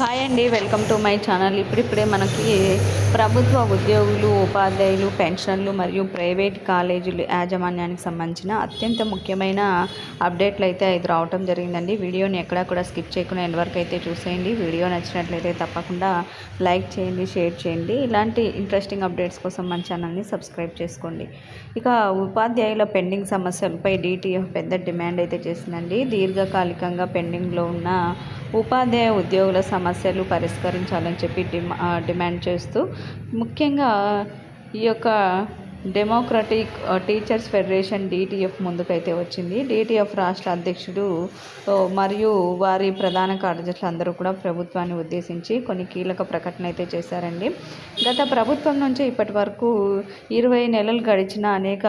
Hi అండి welcome to my channel. ఇప్పుడిప్పుడే మనకి ప్రభుత్వ ఉద్యోగులు ఉపాధ్యాయులు పెన్షన్లు మరియు ప్రైవేట్ కాలేజీలు యాజమాన్యానికి సంబంధించిన అత్యంత ముఖ్యమైన అప్డేట్లు అయితే ఇది రావటం జరిగిందండి. వీడియోని ఎక్కడా కూడా స్కిప్ చేయకుండా ఎండ్ వరకు అయితే చూసేయండి. వీడియో నచ్చినట్లయితే తప్పకుండా లైక్ చేయండి షేర్ చేయండి. ఇలాంటి ఇంట్రెస్టింగ్ అప్డేట్స్ కోసం మన ఛానల్ని సబ్స్క్రైబ్ చేసుకోండి. ఇక ఉపాధ్యాయుల పెండింగ్ సమస్యలపై డీటీఎఫ్ పెద్ద డిమాండ్ అయితే చేసిందండి. దీర్ఘకాలికంగా పెండింగ్లో ఉన్న ఉపాధ్యాయ ఉద్యోగుల సమస్యలు పరిష్కరించాలని చెప్పి డిమా డిమాండ్ చేస్తూ ముఖ్యంగా ఈ యొక్క డెమోక్రటిక్ టీచర్స్ ఫెడరేషన్ డిటిఎఫ్ ముందుకైతే వచ్చింది. డిటిఎఫ్ రాష్ట్ర అధ్యక్షుడు మరియు వారి ప్రధాన కార్యదర్శులు అందరూ కూడా ప్రభుత్వాన్ని ఉద్దేశించి కొన్ని కీలక ప్రకటన అయితే చేశారండి. గత ప్రభుత్వం నుంచి ఇప్పటి వరకు ఇరవై నెలలు గడిచిన అనేక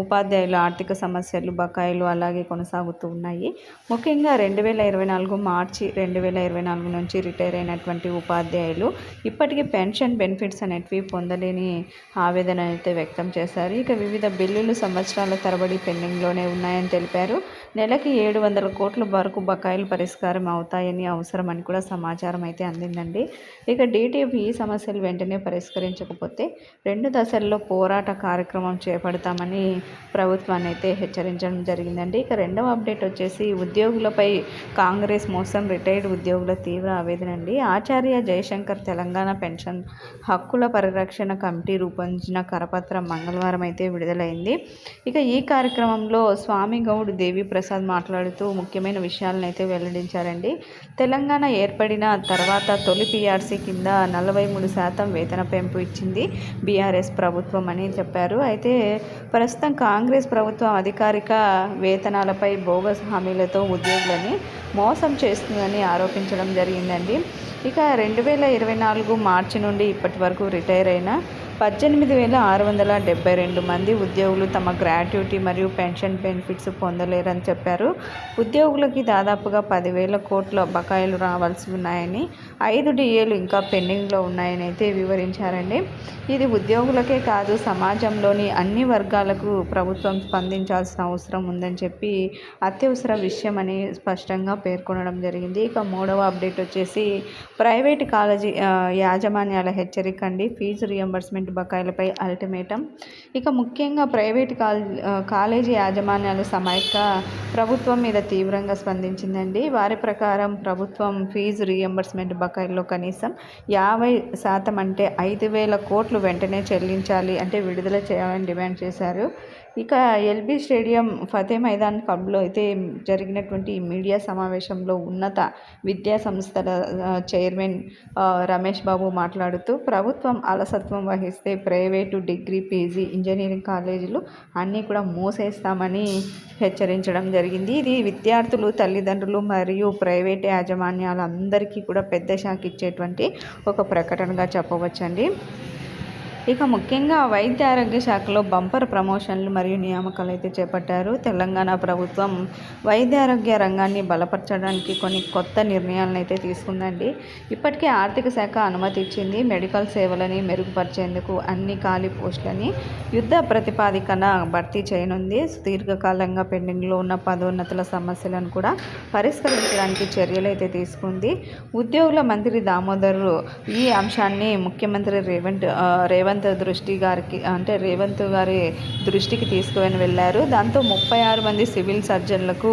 ఉపాధ్యాయులు ఆర్థిక సమస్యలు బకాయిలు అలాగే కొనసాగుతూ ఉన్నాయి. ముఖ్యంగా రెండు వేల ఇరవై నాలుగు మార్చి రెండు వేల ఇరవై నాలుగు నుంచి రిటైర్ అయినటువంటి ఉపాధ్యాయులు ఇప్పటికీ పెన్షన్ బెనిఫిట్స్ అనేటివి పొందలేని ఆవేదన అయితే వ్యక్తం చేశారు. ఇక వివిధ బిల్లులు సంవత్సరాల తరబడి పెండింగ్లోనే ఉన్నాయని తెలిపారు. నెలకి ఏడు వందల కోట్ల వరకు బకాయిలు పరిష్కారం అవుతాయని అవసరమని కూడా సమాచారం అయితే అందిందండి. ఇక డీటీఎఫ్ ఈ సమస్యలు వెంటనే పరిష్కరించకపోతే రెండు దశల్లో పోరాట కార్యక్రమం చేపడతామని ప్రభుత్వాన్ని అయితే హెచ్చరించడం జరిగిందండి. ఇక రెండవ అప్డేట్ వచ్చేసి ఉద్యోగులపై కాంగ్రెస్ మోసం రిటైర్డ్ ఉద్యోగుల తీవ్ర ఆవేదన అండి. ఆచార్య జయశంకర్ తెలంగాణ పెన్షన్ హక్కుల పరిరక్షణ కమిటీ రూపొందించిన కరపత్రం మంగళవారం అయితే విడుదలైంది. ఇక ఈ కార్యక్రమంలో స్వామి గౌడ్ దేవి ప్రసాద్ ప్రసాద్ మాట్లాడుతూ ముఖ్యమైన విషయాలను అయితే వెల్లడించారండి. తెలంగాణ ఏర్పడిన తర్వాత తొలి పిఆర్సీ కింద నలభై మూడు శాతం వేతన పెంపు ఇచ్చింది బీఆర్ఎస్ ప్రభుత్వం అని చెప్పారు. అయితే ప్రస్తుతం కాంగ్రెస్ ప్రభుత్వం అధికారిక వేతనాలపై బోగస్ హామీలతో ఉద్యోగులని మోసం చేస్తుందని ఆరోపించడం జరిగిందండి. ఇక రెండు వేల ఇరవై నాలుగు మార్చి నుండి ఇప్పటి వరకు రిటైర్ అయిన పద్దెనిమిది వేల ఆరు వందల డెబ్బై రెండు మంది ఉద్యోగులు తమ గ్రాట్యుటీ మరియు పెన్షన్ బెనిఫిట్స్ పొందలేరని చెప్పారు. ఉద్యోగులకి దాదాపుగా పదివేల కోట్ల బకాయిలు రావాల్సి ఉన్నాయని ఐదు డిఏలు ఇంకా పెండింగ్లో ఉన్నాయని అయితే వివరించారండి. ఇది ఉద్యోగులకే కాదు సమాజంలోని అన్ని వర్గాలకు ప్రభుత్వం స్పందించాల్సిన అవసరం ఉందని చెప్పి అత్యవసర విషయం అని స్పష్టంగా పేర్కొనడం జరిగింది. ఇక మూడవ అప్డేట్ వచ్చేసి ప్రైవేట్ కాలేజీ యాజమాన్యాల హెచ్చరిక అండి. ఫీజు రియంబర్స్మెంట్ బకాయిలపై అల్టిమేటం. ఇక ముఖ్యంగా ప్రైవేట్ కాలేజీ యాజమాన్యాల సమైక్య ప్రభుత్వం మీద తీవ్రంగా స్పందించిందండి. వారి ప్రకారం ప్రభుత్వం ఫీజు రీఎంబర్స్మెంట్ బకాయిల్లో కనీసం యాభై శాతం అంటే ఐదు వేల కోట్లు వెంటనే చెల్లించాలి అంటే విడుదల చేయాలని డిమాండ్ చేశారు. ఇక ఎల్బీ స్టేడియం ఫతే మైదాన్ క్లబ్లో అయితే జరిగినటువంటి మీడియా సమావేశంలో ఉన్నత విద్యా సంస్థల చైర్మన్ రమేష్ బాబు మాట్లాడుతూ ప్రభుత్వం అలసత్వం వహిస్తే ప్రైవేటు డిగ్రీ పీజీ ఇంజనీరింగ్ కాలేజీలు అన్నీ కూడా మూసేస్తామని హెచ్చరించడం జరిగింది. ఇది విద్యార్థులు తల్లిదండ్రులు మరియు ప్రైవేట్ యాజమాన్యాలందరికీ కూడా పెద్ద షాక్ ఇచ్చేటువంటి ఒక ప్రకటనగా చెప్పవచ్చండి. ఇక ముఖ్యంగా వైద్య ఆరోగ్య శాఖలో బంపర్ ప్రమోషన్లు మరియు నియామకాలు అయితే చేపట్టారు. తెలంగాణ ప్రభుత్వం వైద్య ఆరోగ్య రంగాన్ని బలపరచడానికి కొన్ని కొత్త నిర్ణయాలను అయితే తీసుకుందండి. ఇప్పటికే ఆర్థిక శాఖ అనుమతి ఇచ్చింది మెడికల్ సేవలని మెరుగుపరిచేందుకు అన్ని ఖాళీ పోస్టులని యుద్ధ ప్రతిపాదికన భర్తీ చేయనుంది. సుదీర్ఘకాలంగా పెండింగ్లో ఉన్న పదోన్నతుల సమస్యలను కూడా పరిష్కరించడానికి చర్యలు అయితే తీసుకుంది. ఉద్యోగుల మంత్రి దామోదరు ఈ అంశాన్ని ముఖ్యమంత్రి రేవంత్ రేవంత్ రేవంత్ దృష్టి గారికి అంటే రేవంత్ గారి దృష్టికి తీసుకుని వెళ్ళారు. దాంతో ముప్పై ఆరు మంది సివిల్ సర్జన్లకు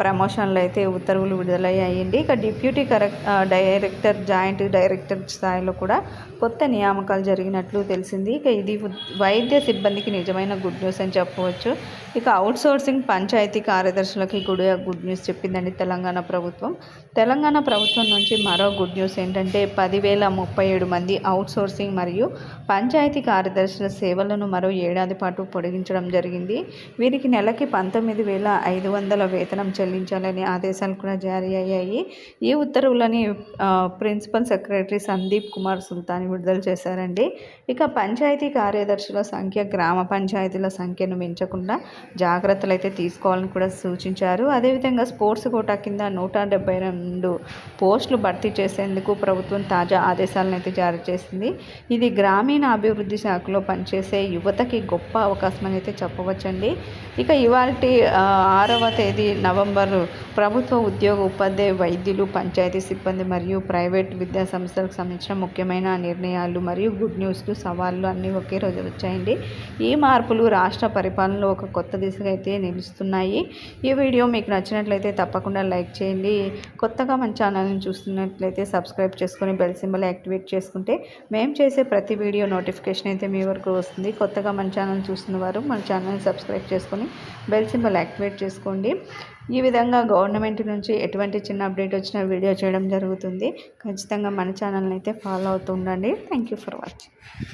ప్రమోషన్లు అయితే ఉత్తర్వులు విడుదలయ్యాయండి. ఇక deputy correct director joint director స్థాయిలో కూడా కొత్త నియామకాలు జరిగినట్లు తెలిసింది. ఇక ఇది వైద్య సిబ్బందికి నిజమైన గుడ్ న్యూస్ అని చెప్పవచ్చు. ఇక అవుట్ సోర్సింగ్ పంచాయతీ కార్యదర్శులకి కూడా గుడ్ న్యూస్ చెప్పిందండి తెలంగాణ ప్రభుత్వం. తెలంగాణ ప్రభుత్వం నుంచి మరో గుడ్ న్యూస్ ఏంటంటే పదివేల ముప్పై ఏడు మంది అవుట్ సోర్సింగ్ మరియు పంచాయతీ పంచాయతీ కార్యదర్శుల సేవలను మరో ఏడాది పాటు పొడిగించడం జరిగింది. వీరికి నెలకి పంతొమ్మిది వేల ఐదు వందల వేతనం చెల్లించాలని ఆదేశాలు కూడా జారీ అయ్యాయి. ఈ ఉత్తర్వులని ప్రిన్సిపల్ సెక్రటరీ సందీప్ కుమార్ సుల్తాన్ విడుదల చేశారండి. ఇక పంచాయతీ కార్యదర్శుల సంఖ్య గ్రామ పంచాయతీల సంఖ్యను మించకుండా జాగ్రత్తలు అయితే తీసుకోవాలని కూడా సూచించారు. అదేవిధంగా స్పోర్ట్స్ కోటా కింద నూట డెబ్బై రెండు పోస్టులు భర్తీ చేసేందుకు ప్రభుత్వం తాజా ఆదేశాలను అయితే జారీ చేసింది. ఇది గ్రామీణ అభివృద్ధి శాఖలో పనిచేసే యువతకి గొప్ప అవకాశం అని అయితే చెప్పవచ్చండి. ఇక ఇవాళ ఆరవ తేదీ నవంబర్ ప్రభుత్వ ఉద్యోగ ఉపాధ్యాయ వైద్యులు పంచాయతీ సిబ్బంది మరియు ప్రైవేట్ విద్యా సంస్థలకు సంబంధించిన ముఖ్యమైన నిర్ణయాలు మరియు గుడ్ న్యూస్లు సవాళ్ళు అన్నీ ఒకే రోజు వచ్చాయండి. ఈ మార్పులు రాష్ట్ర పరిపాలనలో ఒక కొత్త దిశగా అయితే నిలుస్తున్నాయి. ఈ వీడియో మీకు నచ్చినట్లయితే తప్పకుండా లైక్ చేయండి. కొత్తగా మన ఛానల్ని చూస్తున్నట్లయితే సబ్స్క్రైబ్ చేసుకొని బెల్ సింబల్ యాక్టివేట్ చేసుకుంటే మేము చేసే ప్రతి వీడియో నోటిఫికేషన్ అయితే మీ వరకు వస్తుంది. కొత్తగా మన ఛానల్ చూస్తున్న వారు మన ఛానల్ని సబ్స్క్రైబ్ చేసుకొని బెల్ సింబల్ యాక్టివేట్ చేసుకోండి. ఈ విధంగా గవర్నమెంట్ నుంచి ఎటువంటి చిన్న అప్డేట్ వచ్చినా వీడియో చేయడం జరుగుతుంది. ఖచ్చితంగా మన ఛానల్ని అయితే ఫాలో అవుతూ ఉండండి. Thank you for watching.